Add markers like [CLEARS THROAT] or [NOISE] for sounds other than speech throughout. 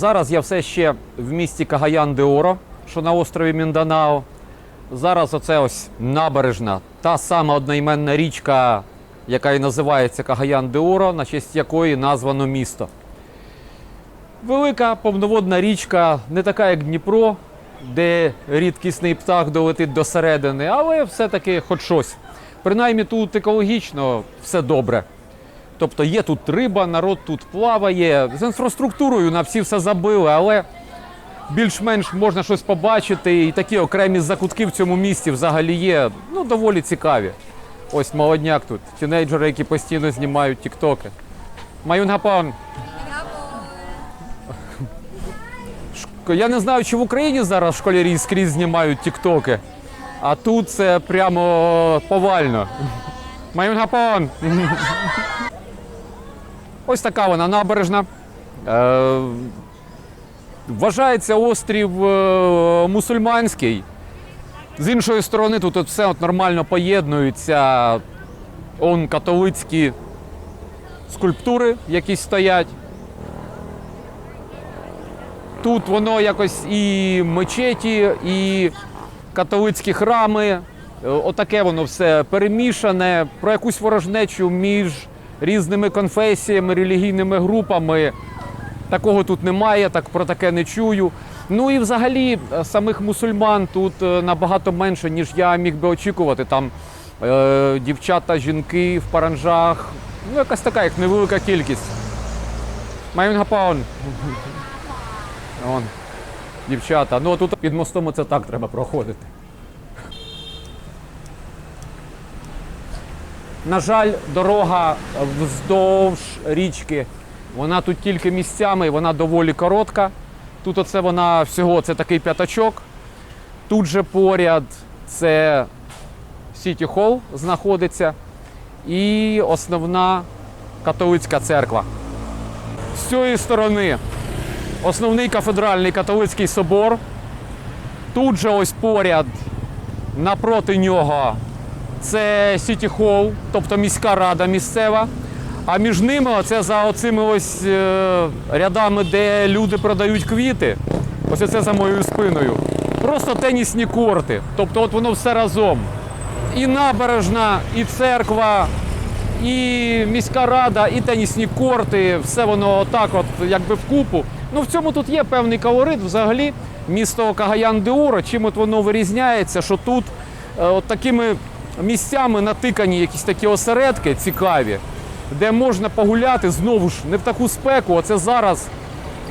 Зараз я все ще в місті Кагаян де Оро, що на острові Мінданао. Зараз оце ось набережна, та сама одноіменна річка, яка і називається Кагаян де Оро, на честь якої названо місто. Велика повноводна річка, не така, як Дніпро, де рідкісний птах долетить до середини, але все-таки хоч щось. Принаймні тут екологічно все добре. Тобто є тут риба, народ тут плаває. З інфраструктурою на всі все забили, але більш-менш можна щось побачити. І такі окремі закутки в цьому місті взагалі є ну, доволі цікаві. Ось молодняк тут, тінейджери, які постійно знімають тіктоки. Маюнгапон. Шк- Я не знаю, чи в Україні зараз школярі скрізь знімають тіктоки, а тут це прямо повально. Маюнгапон. Ось така вона набережна. Е, вважається острів е, мусульманський. З іншої сторони, тут от все от нормально поєднується. Он католицькі скульптури якісь стоять. Тут воно якось і мечеті, і католицькі храми. Е, Отаке воно все перемішане, про якусь ворожнечу між різними конфесіями, релігійними групами. Такого тут немає, так про таке не чую. Ну і взагалі е, самих мусульман тут е, набагато менше, ніж я міг би очікувати. Там е, дівчата, жінки в паранжах. Ну, якась така їх невелика кількість. Маюнгапаун. Дівчата. Ну тут під мостом оце так треба проходити. На жаль, дорога вздовж річки. Вона тут тільки місцями, вона доволі коротка. Тут оце вона всього це такий п'ятачок. Тут же поряд це Сіті Холл знаходиться і основна католицька церква. З цієї сторони основний кафедральний католицький собор. Тут же ось поряд напроти нього це Сіті Холл, тобто міська рада місцева. А між ними це за оцими ось е, рядами, де люди продають квіти. Ось це за моєю спиною. Просто тенісні корти. Тобто, от воно все разом. І набережна, і церква, і міська рада, і тенісні корти. Все воно отак, от якби вкупу. Ну в цьому тут є певний колорит. Взагалі, місто Кагаян де Оро, чим от воно вирізняється, що тут е, от такими місцями натикані якісь такі осередки цікаві, де можна погуляти знову ж не в таку спеку. Оце зараз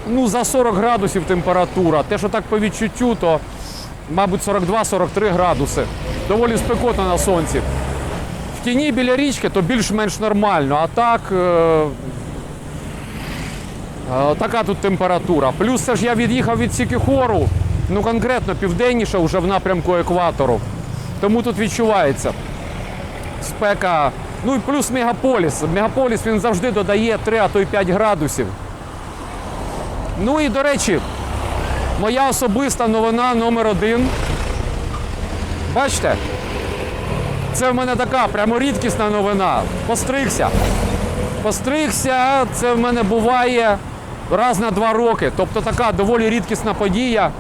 ну, за 40 градусів температура. Те, що так по відчуттю, то, мабуть, 42-43 градуси. Доволі спекотно на сонці. В тіні біля річки то більш-менш нормально, а так. е, е, Така тут температура. Плюс це ж я від'їхав від Сікіхору, ну конкретно південніше, вже в напрямку екватору. Тому тут відчувається спека. Ну і плюс мегаполіс. Мегаполіс він завжди додає 3, а то й 5 градусів. Ну і до речі, моя особиста новина номер один. Бачите? Це в мене така прямо рідкісна новина. Постригся. Постригся, це в мене буває раз на два роки. Тобто така доволі рідкісна подія.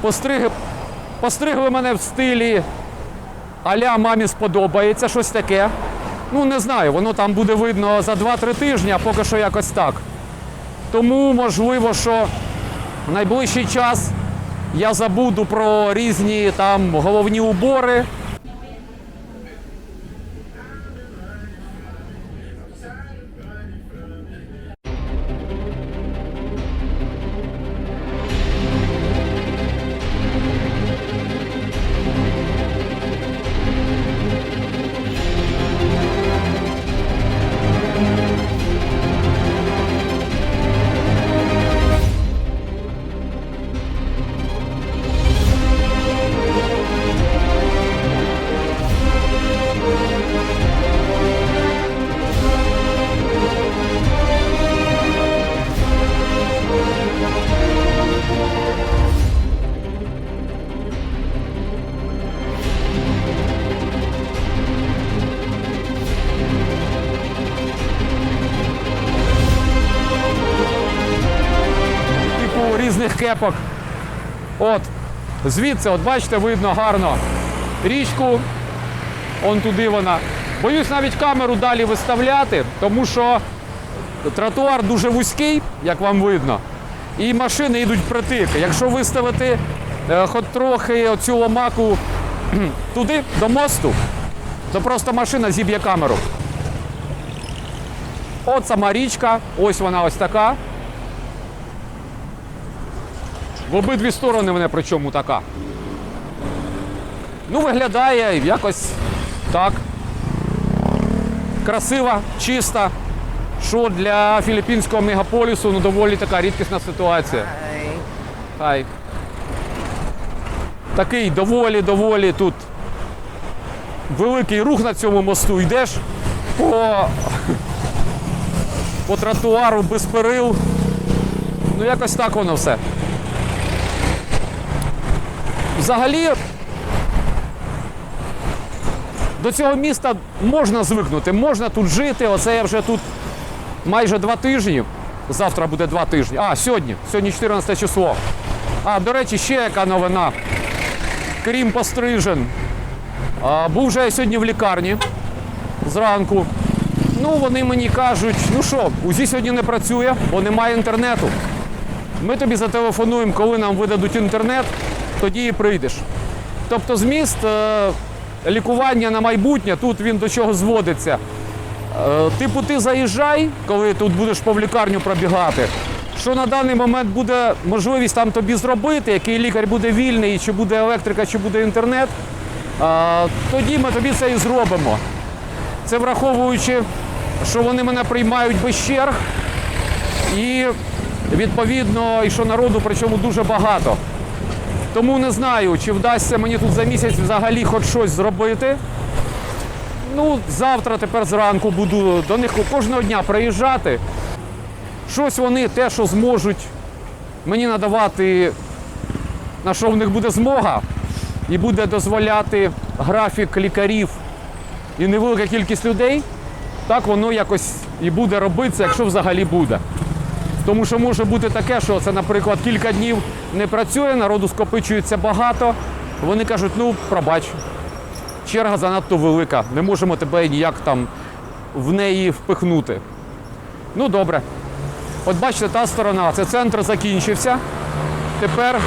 Постриг... Постригли мене в стилі аля мамі сподобається, щось таке. Ну, не знаю, воно там буде видно за 2-3 тижні, а поки що якось так. Тому можливо, що в найближчий час я забуду про різні там головні убори. От, звідси, от бачите, видно гарно річку. Он туди вона. Боюсь навіть камеру далі виставляти, тому що тротуар дуже вузький, як вам видно, і машини йдуть притик. Якщо виставити е, хоч трохи оцю ломаку [CLEARS THROAT] туди, до мосту, то просто машина зіб'є камеру. От сама річка, ось вона ось така. В обидві сторони вона причому така. Ну, виглядає якось так. Красива, чиста. Що для філіппінського мегаполісу ну, доволі така рідкісна ситуація. Хай. Такий доволі-доволі тут великий рух на цьому мосту. Йдеш по, по тротуару без перил. Ну, якось так воно все. Взагалі, до цього міста можна звикнути, можна тут жити. Оце я вже тут майже два тижні. Завтра буде два тижні. А, сьогодні. Сьогодні 14 число. А, до речі, ще яка новина. Крім пострижен. А, був вже я сьогодні в лікарні зранку. Ну, вони мені кажуть, ну що, УЗІ сьогодні не працює, бо немає інтернету. Ми тобі зателефонуємо, коли нам видадуть інтернет, тоді і прийдеш. Тобто зміст е, лікування на майбутнє, тут він до чого зводиться. Е, Типу, ти заїжджай, коли тут будеш по лікарню пробігати. Що на даний момент буде можливість там тобі зробити, який лікар буде вільний, чи буде електрика, чи буде інтернет, е, тоді ми тобі це і зробимо. Це враховуючи, що вони мене приймають без черг, і відповідно, і що народу, причому дуже багато. Тому не знаю, чи вдасться мені тут за місяць взагалі хоч щось зробити. Ну, завтра, тепер зранку буду до них кожного дня приїжджати. Щось вони те, що зможуть мені надавати, на що в них буде змога, і буде дозволяти графік лікарів і невелика кількість людей, так воно якось і буде робитися, якщо взагалі буде. Тому що може бути таке, що це, наприклад, кілька днів не працює, народу скопичується багато. Вони кажуть, ну пробач, черга занадто велика, не можемо тебе ніяк там в неї впихнути. Ну добре. От бачите, та сторона, це центр закінчився. Тепер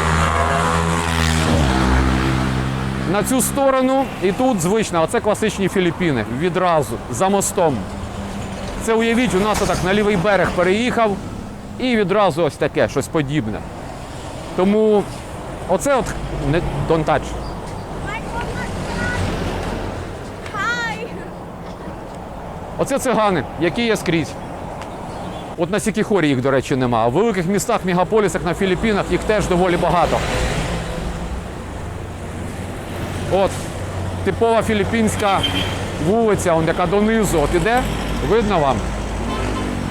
на цю сторону і тут звична, оце класичні Філіппіни. Відразу, за мостом. Це уявіть, у нас отак на лівий берег переїхав і відразу ось таке, щось подібне. Тому оце от не don't touch. Оце цигани, які є скрізь. От на Сікіхорі їх, до речі, нема. В великих містах, мегаполісах на Філіппінах їх теж доволі багато. От, типова філіппінська вулиця, он, яка донизу, от іде, видно вам.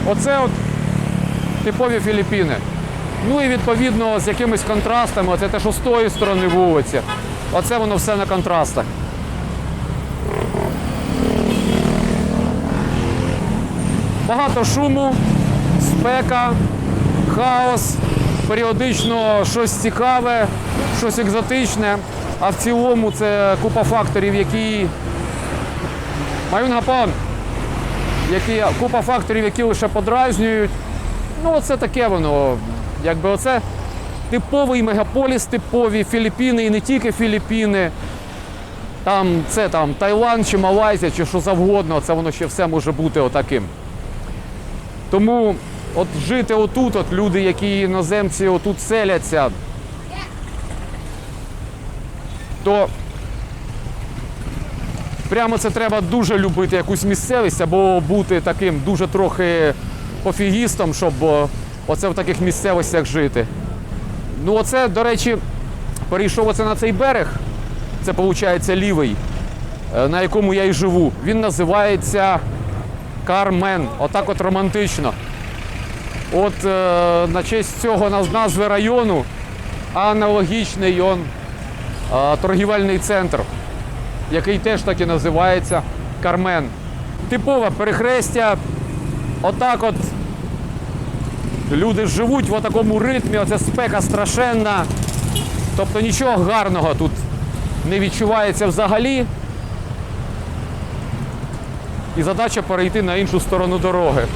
Оце от типові Філіппіни. Ну і відповідно з якимись контрастами, оце те, що з тої сторони вулиці. Оце воно все на контрастах. Багато шуму, спека, хаос, періодично щось цікаве, щось екзотичне. А в цілому це купа факторів, які. Маюн гапон, які купа факторів, які лише подразнюють. Ну, оце таке воно. Якби оце типовий мегаполіс, типові Філіппіни і не тільки Філіппіни. Там це там Таїланд чи Малайзія, чи що завгодно, це воно ще все може бути отаким. Тому от жити отут, от люди, які іноземці отут селяться, то прямо це треба дуже любити якусь місцевість або бути таким дуже трохи пофігістом, щоб оце в таких місцевостях жити. Ну, оце, до речі, перейшов оце на цей берег. Це виходить лівий, е, на якому я і живу. Він називається Кармен. Отак от романтично. От е, на честь цього назви району аналогічний он, е, торгівельний центр, який теж так і називається Кармен. Типове перехрестя. Отак от Люди живуть в такому ритмі, оце спека страшенна. Тобто нічого гарного тут не відчувається взагалі. І задача перейти на іншу сторону дороги.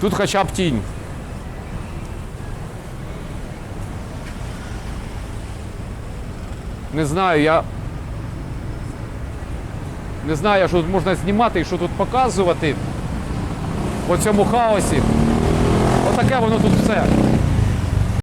Тут хоча б тінь. Не знаю, я. Не знаю, що тут можна знімати і що тут показувати по цьому хаосі. Отаке воно тут все.